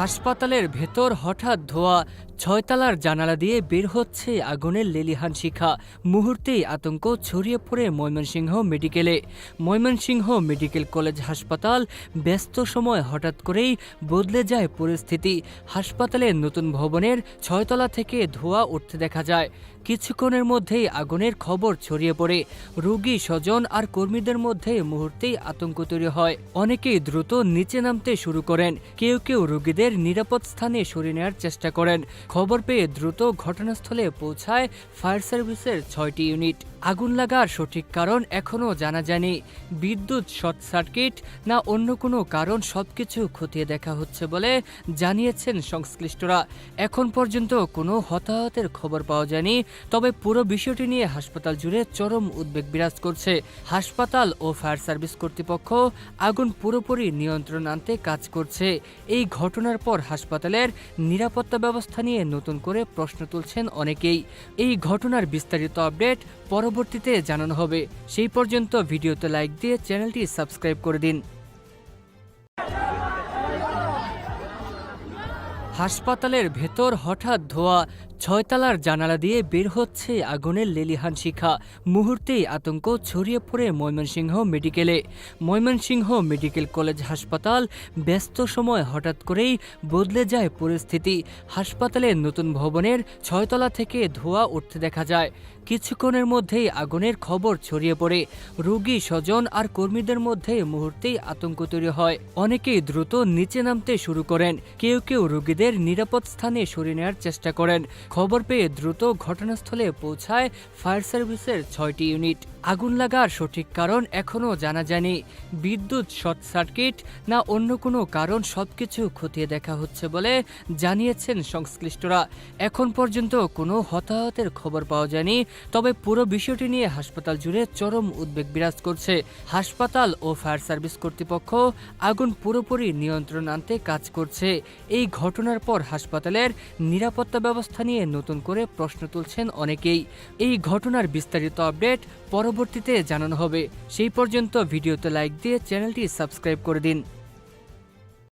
হাসপাতালের ভেতর হঠাৎ ধোয়া ছয়তলার জানালা দিয়ে বের হচ্ছে আগুনের লেলিহান শিখা। মুহূর্তেই আতঙ্ক ছড়িয়ে পড়ে ময়মনসিংহ মেডিকেলে। ময়মনসিংহ মেডিকেল কলেজ হাসপাতাল ব্যস্ত সময় হঠাৎ করেই বদলে যায় পরিস্থিতি। হাসপাতালের নতুন ভবনের ছয়তলা থেকে ধোঁয়া উঠতে দেখা যায়। কিছুক্ষণের মধ্যেই আগুনের খবর ছড়িয়ে পড়ে। রোগী, স্বজন আর কর্মীদের মধ্যে মুহূর্তেই আতঙ্ক তৈরি হয়। অনেকেই দ্রুত নিচে নামতে শুরু করেন। কেউ কেউ রোগীদের নিরাপদ স্থানে সরিয়ে নেওয়ার চেষ্টা করেন। খবর পেয়ে দ্রুত ঘটনাস্থলে পৌঁছায় ফায়ার সার্ভিসের ছয়টি ইউনিট। আগুন লাগার সঠিক কারণ এখনও জানা যায়নি। বিদ্যুৎ, শর্ট সার্কিট না অন্য কোনো কারণ সবকিছু খতিয়ে দেখা হচ্ছে বলে জানিয়েছেন সংশ্লিষ্টরা। এখন পর্যন্ত কোনো হতাহতের খবর পাওয়া যায়নি, তবে পুরো বিষয়টি নিয়ে হাসপাতাল জুড়ে চরম উদ্বেগ বিরাজ করছে। হাসপাতাল ও ফায়ার সার্ভিস কর্তৃপক্ষ আগুন পুরোপুরি নিয়ন্ত্রণ আনতে কাজ করছে। এই ঘটনার পর হাসপাতালের নিরাপত্তা ব্যবস্থা নিয়ে নতুন করে প্রশ্ন তুলছেন অনেকেই। এই ঘটনার বিস্তারিত আপডেট পরবর্তীতে জানানো হবে। সেই পর্যন্ত ভিডিওতে লাইক দিয়ে চ্যানেলটি সাবস্ক্রাইব করে দিন। হাসপাতালের ভেতর হঠাৎ ধোয়া ছয়তলার জানালা দিয়ে বের হচ্ছে আগুনের লেলিহান শিখা। মুহূর্তেই আতঙ্ক ছড়িয়ে পড়ে ময়মনসিংহ মেডিকেলে। ময়মনসিংহ মেডিকেল কলেজ হাসপাতাল ব্যস্ত সময় হঠাৎ করেই বদলে যায় পরিস্থিতি। হাসপাতালের নতুন ভবনের ছয়তলা থেকে ধোঁয়া উঠতে দেখা যায়। কিছুক্ষণের মধ্যেই আগুনের খবর ছড়িয়ে পড়ে। রোগী, স্বজন আর কর্মীদের মধ্যে মুহূর্তেই আতঙ্ক তৈরি হয়। অনেকেই দ্রুত নিচে নামতে শুরু করেন। কেউ কেউ রোগীদের নিরাপদ স্থানে সরিয়ে নেওয়ার চেষ্টা করেন। খবর পেয়ে দ্রুত ঘটনাস্থলে পৌঁছায় ফায়ার সার্ভিসের ছয়টি ইউনিট। আগুন লাগার সঠিক কারণ এখনও জানা যায়নি। বিদ্যুৎ, শর্ট সার্কিট না অন্য কোনো কারণ সবকিছু খতিয়ে দেখা হচ্ছে বলে জানিয়েছেন সংশ্লিষ্টরা। এখন পর্যন্ত কোনো হতাহতের খবর পাওয়া যায়নি, তবে পুরো বিষয়টি নিয়ে হাসপাতাল জুড়ে চরম উদ্বেগ বিরাজ করছে। হাসপাতাল ও ফায়ার সার্ভিস কর্তৃপক্ষ আগুন পুরোপুরি নিয়ন্ত্রণ আনতে কাজ করছে। এই ঘটনার পর হাসপাতালের নিরাপত্তা ব্যবস্থা নিয়ে নতুন করে প্রশ্ন তুলছেন অনেকেই। এই ঘটনার বিস্তারিত আপডেট পরবর্তীতে জানানো হবে। সেই পর্যন্ত ভিডিওতে লাইক দিয়ে চ্যানেলটি সাবস্ক্রাইব করে দিন।